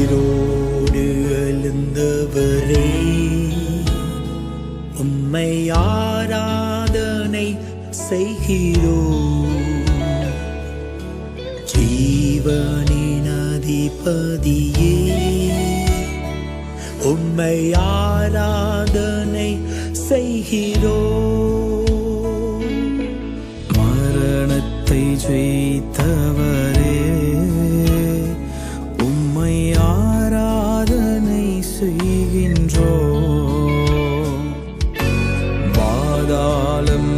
உயிரோடு எழுந்தவரே உம்மை ஆராதனை செய்கிறோ. ஜீவனின் அதிபதியே உம்மை ஆராதனை செய்கிறோ. மரணத்தை ஜெயித்தவரே ஆராதனை செய்கின்றோ பாதாளம்